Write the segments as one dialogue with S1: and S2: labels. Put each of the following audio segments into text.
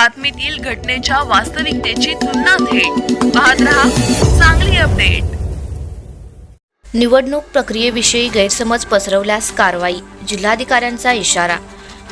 S1: बातमीतील घटनेच्या वास्तविकतेची तुलना थेट पाहत रहा चांगली अपडेट.
S2: निवडणूक प्रक्रियेविषयी गैरसमज पसरवल्यास कारवाई जिल्हाधिकाऱ्यांचा इशारा.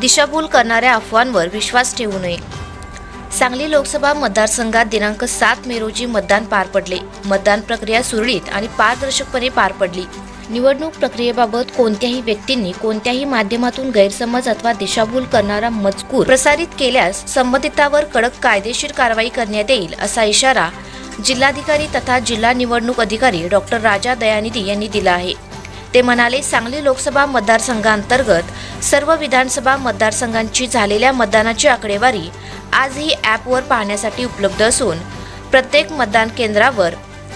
S2: दिशाभूल करणाऱ्या अफवांवर विश्वास ठेवू नये. सांगली लोकसभा मतदारसंघात दिनांक सात मे रोजी मतदान पार पडले. मतदान प्रक्रिया सुरळीत आणि पारदर्शकपणे पार पडली. निवडणूक प्रक्रियेबाबत कोणत्याही व्यक्तींनी कोणत्याही माध्यमातून गैरसमज अथवा दिशाभूल करणारा मजकूर प्रसारित केल्यास संबंधितावर कडक कायदेशीर कारवाई करण्यात येईल असा इशारा जिल्हाधिकारी तथा जिल्हा निवडणूक अधिकारी डॉक्टर राजा दयानिधी यांनी दिला आहे. ते म्हणाले सांगली लोकसभा मतदारसंघांतर्गत सर्व विधानसभा मतदारसंघांची झालेल्या मतदानाची आकडेवारी आजही ॲपवर पाहण्यासाठी उपलब्ध असून प्रत्येक मतदान केंद्रावर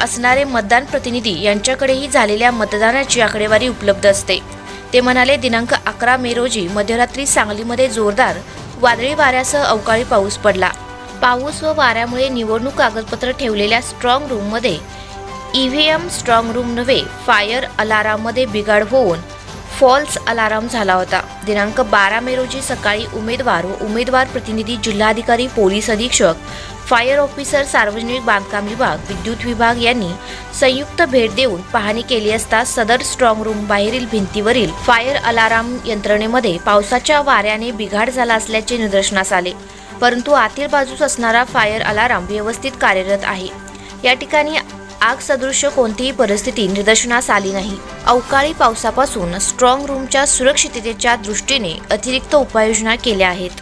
S2: असणारे मतदान प्रतिनिधी यांच्याकडेही झालेल्या मतदानाची आकडेवारी उपलब्ध असते. ते म्हणाले दिनांक अकरा मे रोजी मध्यरात्री सांगलीमध्ये जोरदार वादळी वाऱ्यासह अवकाळी पाऊस पडला. पाऊस व वाऱ्यामुळे निवडणूक कागदपत्र ठेवलेल्या स्ट्रॉंग रूममध्ये ईव्हीएम स्ट्रॉंग रूम नव्हे फायर अलाराममध्ये बिघाड होऊन फॉल्स अलाराम झाला होता. दिनांक बारा मे रोजी सकाळी उमेदवार व उमेदवार प्रतिनिधी जिल्हाधिकारी पोलीस अधीक्षक फायर ऑफिसर सार्वजनिक बांधकाम विभाग विद्युत विभाग यांनी संयुक्त भेट देऊन पाहणी केली असता सदर स्ट्रॉंग रूम बाहेरील भिंतीवरील फायर अलाराम यंत्रणेमध्ये पावसाच्या वाऱ्याने बिघाड झाला असल्याचे निदर्शनास आले. परंतु आतील बाजूस असणारा फायर अलाराम व्यवस्थित कार्यरत आहे. या ठिकाणी आग सदृश्य कोणतीही परिस्थिती निदर्शनास आली नाही. अवकाळी पावसापासून स्ट्रॉंग रूमच्या सुरक्षिततेच्या दृष्टीने अतिरिक्त उपाययोजना केल्या आहेत.